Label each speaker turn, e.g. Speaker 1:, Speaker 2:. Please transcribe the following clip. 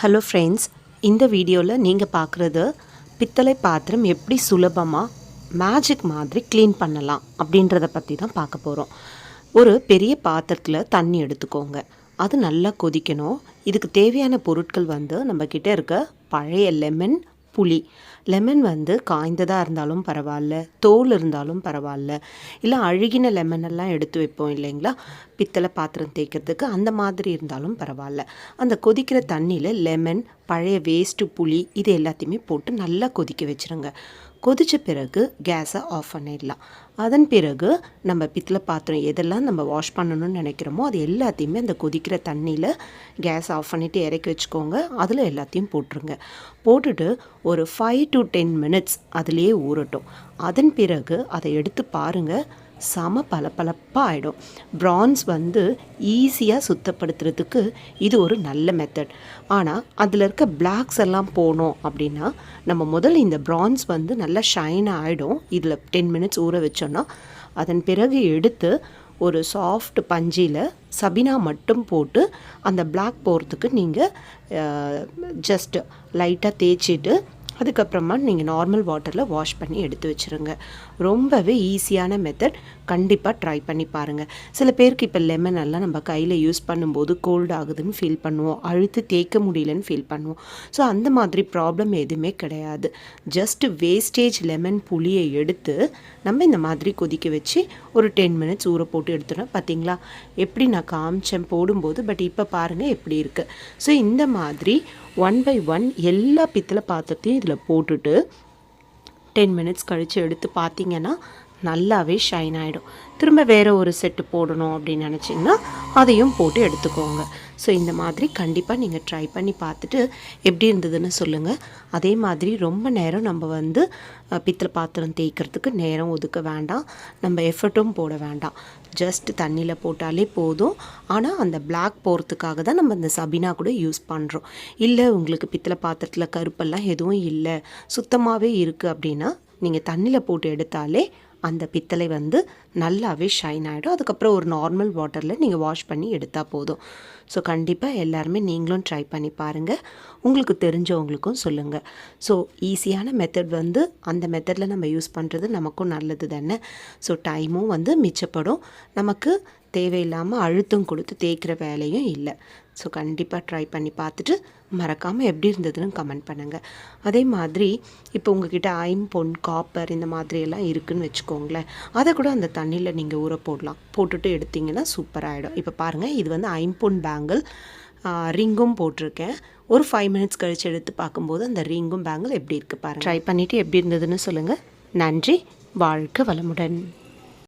Speaker 1: Hello friends இந்த வீடியோவில் நீங்கள் பார்க்குறது பித்தளை பாத்திரம் எப்படி சுலபமாக மேஜிக் மாதிரி க்ளீன் பண்ணலாம் அப்படின்றத பற்றி தான் பார்க்க போகிறோம் ஒரு பெரிய பாத்திரத்தில் தண்ணி எடுத்துக்கோங்க. அது நல்லா கொதிக்கணும். இதுக்கு தேவையான பொருட்கள் வந்து நம்மக்கிட்ட இருக்க பழைய லெமன் புளி லெமன் வந்து காய்ந்ததாக இருந்தாலும் பரவாயில்ல தோல் இருந்தாலும் பரவாயில்ல. இல்லை அழுகின லெமன் எல்லாம் எடுத்து வைப்போம் இல்லைங்களா? பித்தளை பாத்திரம் தேய்க்கிறதுக்கு அந்த மாதிரி இருந்தாலும் பரவாயில்ல. அந்த கொதிக்கிற தண்ணியில் லெமன் பழைய வேஸ்ட்டு புளி இது எல்லாத்தையுமே போட்டு நல்லா கொதிக்க வச்சுருங்க. கொதித்த பிறகு கேஸை ஆஃப் பண்ணிடலாம். அதன் பிறகு நம்ம பித்தளை பாத்திரம் எதெல்லாம் நம்ம வாஷ் பண்ணணும்னு நினைக்கிறோமோ அது எல்லாத்தையுமே அந்த கொதிக்கிற தண்ணியில் கேஸ் ஆஃப் பண்ணிவிட்டு இறக்கி வச்சுக்கோங்க. அதில் எல்லாத்தையும் போட்டுருங்க. போட்டுட்டு ஒரு ஃபைவ் டு டென் மினிட்ஸ் அதுலேயே ஊறட்டும். அதன் பிறகு அதை எடுத்து பாருங்கள் செம பளபளப்பாக ஆகிடும் ப்ரான்ஸ் வந்து ஈஸியாக சுத்தப்படுத்துறதுக்கு இது ஒரு நல்ல மெத்தட் ஆனால் அதில் இருக்க பிளாக்ஸ் எல்லாம் போனோம் அப்படின்னா நம்ம முதல்ல இந்த ப்ரான்ஸ் வந்து நல்லா ஷைன் ஆகிடும் இதில் டென் மினிட்ஸ் ஊற வச்சோன்னா அதன் பிறகு எடுத்து ஒரு சாஃப்ட் பஞ்சியில் சபினா மட்டும் போட்டு அந்த பிளாக் போகிறதுக்கு நீங்கள் ஜஸ்ட் லைட்டாக தேய்ச்சிட்டு அதுக்கப்புறமா நீங்கள் நார்மல் வாட்டரில் வாஷ் பண்ணி எடுத்து வச்சுருங்க. ரொம்பவே ஈஸியான மெத்தட் கண்டிப்பாக ட்ரை பண்ணி பாருங்கள் சில பேருக்கு இப்போ லெமன் எல்லாம் நம்ம கையில் யூஸ் பண்ணும்போது கோல்டு ஆகுதுன்னு ஃபீல் பண்ணுவோம். அழுத்து தேய்க்க முடியலன்னு ஃபீல் பண்ணுவோம். ஸோ அந்த மாதிரி ப்ராப்ளம் எதுவுமே கிடையாது. ஜஸ்ட் வேஸ்டேஜ் லெமன் புளியை எடுத்து நம்ம இந்த மாதிரி கொதிக்க வச்சு ஒரு டென் மினிட்ஸ் ஊற போட்டு எடுத்துடணும் பார்த்தீங்களா எப்படி நான் காமிச்சேன் போடும்போது பட் இப்போ பாருங்கள் எப்படி இருக்குது ஸோ இந்த மாதிரி ஒன் பை ஒன் எல்லா பித்தளை பாத்திரத்தையும் இதில் போட்டுட்டு டென் மினிட்ஸ் கழித்து எடுத்து பார்த்தீங்கன்னா நல்லாவே ஷைன் ஆகிடும் திரும்ப வேறு ஒரு செட்டு போடணும் அப்படின்னு நினச்சிங்கன்னா அதையும் போட்டு எடுத்துக்கோங்க. ஸோ இந்த மாதிரி கண்டிப்பாக நீங்கள் ட்ரை பண்ணி பார்த்துட்டு எப்படி இருந்ததுன்னு சொல்லுங்கள் அதே மாதிரி ரொம்ப நேரம் நம்ம வந்து பித்தளை பாத்திரம் தேய்க்கிறதுக்கு நேரம் ஒதுக்க வேண்டாம். நம்ம எஃபர்ட்டும் போட வேண்டாம். ஜஸ்ட் தண்ணியில் போட்டாலே போதும். ஆனால் அந்த பிளாக் போகிறதுக்காக தான் நம்ம இந்த சபினா கூட யூஸ் பண்ணுறோம் இல்லை உங்களுக்கு பித்தளை பாத்திரத்தில் கருப்பெல்லாம் எதுவும் இல்லை. சுத்தமாகவே இருக்குது அப்படின்னா நீங்கள் தண்ணியில் போட்டு எடுத்தாலே அந்த பித்தளை வந்து நல்லாவே ஷைன் ஆகிடும் அதுக்கப்புறம் ஒரு நார்மல் வாட்டரில் நீங்கள் வாஷ் பண்ணி எடுத்தால் போதும். ஸோ கண்டிப்பாக எல்லாருமே நீங்களும் ட்ரை பண்ணி பாருங்கள் உங்களுக்கு தெரிஞ்சவங்களுக்கும் சொல்லுங்கள் ஸோ ஈஸியான மெத்தட் வந்து அந்த மெத்தடில் நம்ம யூஸ் பண்ணுறது நமக்கும் நல்லது தானே? ஸோ டைமும் வந்து மிச்சப்படும். நமக்கு தேவையில்லாமல் அழுத்தம் கொடுத்து தேய்க்கிற வேலையும் இல்லை. ஸோ கண்டிப்பாக ட்ரை பண்ணி பார்த்துட்டு மறக்காமல் எப்படி இருந்ததுன்னு கமெண்ட் பண்ணுங்கள் அதே மாதிரி இப்போ உங்ககிட்ட ஐம்பொன் காப்பர் இந்த மாதிரியெல்லாம் இருக்குதுன்னு வச்சுக்கோங்க வச்சுக்கோங்களேன். அதை கூட அந்த தண்ணியில் நீங்கள் ஊற போடலாம். போட்டுட்டு எடுத்தீங்கன்னா சூப்பராகிடும் இப்போ பாருங்கள் இது வந்து ஐம்பொன் பேங்கிள் ரிங்கும் போட்டிருக்கேன். ஒரு ஃபைவ் மினிட்ஸ் கழித்து எடுத்து பார்க்கும்போது அந்த ரிங்கும் பேங்கிள் எப்படி இருக்குது பாருங்கள் ட்ரை பண்ணிவிட்டு எப்படி இருந்ததுன்னு சொல்லுங்கள் நன்றி. வாழ்க வளமுடன்.